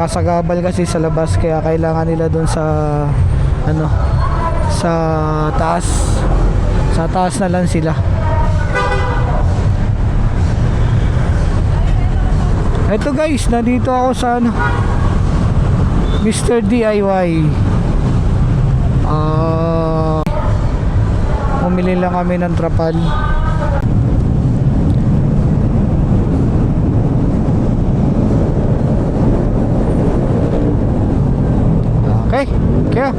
nakasagabal kasi sa labas kaya kailangan nila doon sa ano sa taas. Sa taas na lang sila. Ito guys, nandito ako sa ano Mr. DIY Ah Bumili lang kami ng trapal Okay, kaya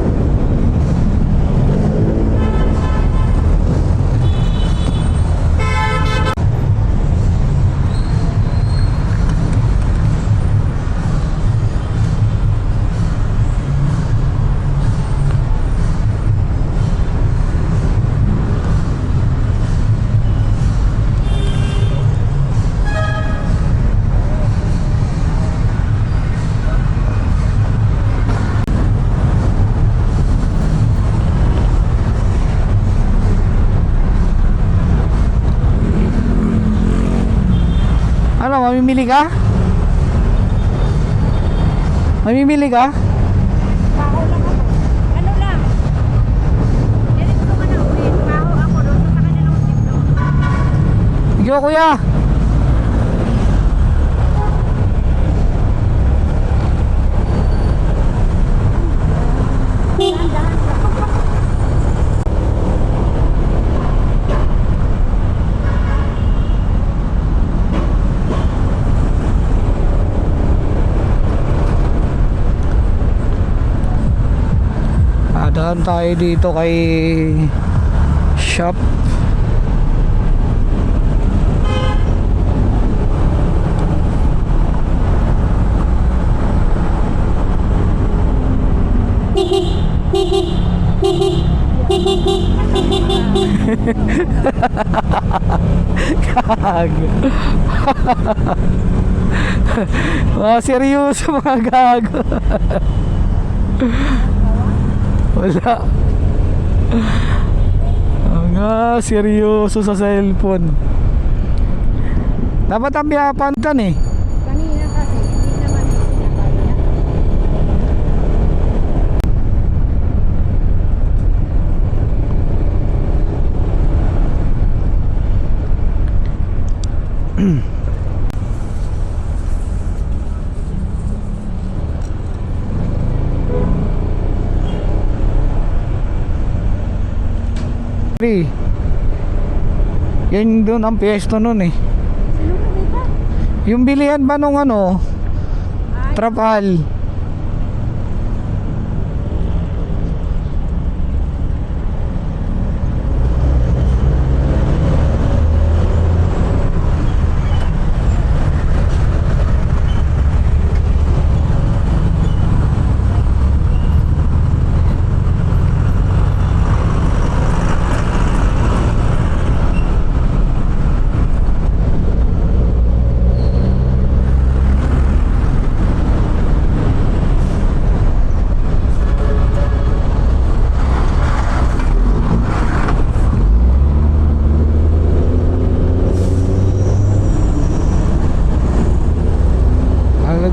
mamimili ka? Mamimili ka? Baho lang ako. Ano lang? Ganito ko na ulit. Baho ako doon sa kanilang tito. Sige kuya. Dahan-dahan lang. Adaan tayo dito kay shop. Kag. mga seryoso mga gago. Wala. Mga seryoso sa cellphone. Dapat ang biyapantan eh. Kanina kasi, hindi naman sinakaya. Pre, Yan doon ang pwesto nun eh. Yung bilihan ba nung ano, trapal?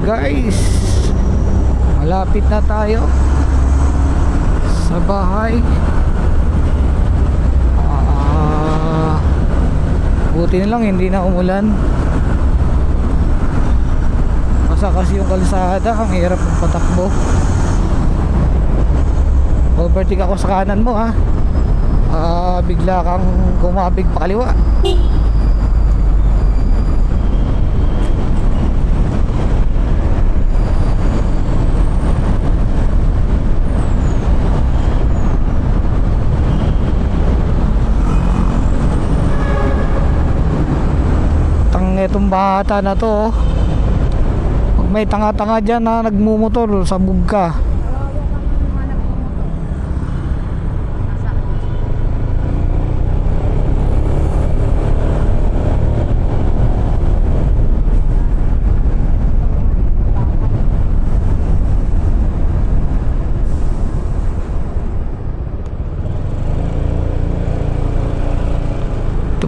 Guys. Malapit na tayo Sa bahay. Ah, Buti na lang hindi na umulan. Basa kasi yung kalsada Ang hirap ng patakbo. Overtake ako sa kanan mo ha? Ah, Bigla kang kumabig pa kaliwa itong bata na to oh. Pag may tanga-tanga dyan na nagmumotor sabog ka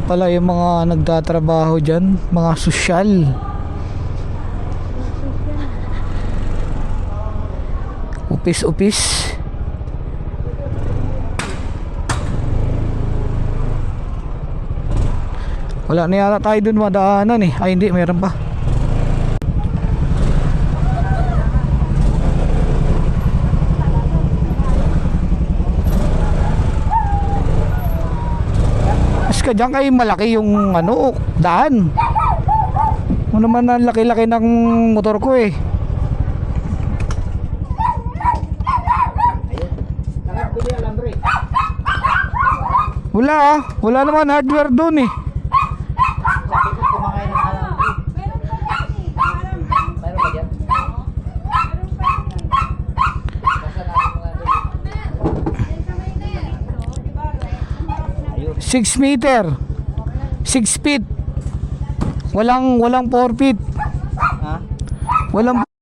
ito pala yung mga nagtatrabaho dyan mga sosyal upis-upis. Wala na yata tayo dun madaanan eh. Ay hindi, meron pa. Ka dyan kayo malaki yung ano, daan. Ano naman ang laki-laki ng motor ko eh. Wala ah. Wala naman hardware doon eh. Mayroon ba dyan? Ayun. 6 meter. 6 feet. Walang walang 4 feet. Ha? Walang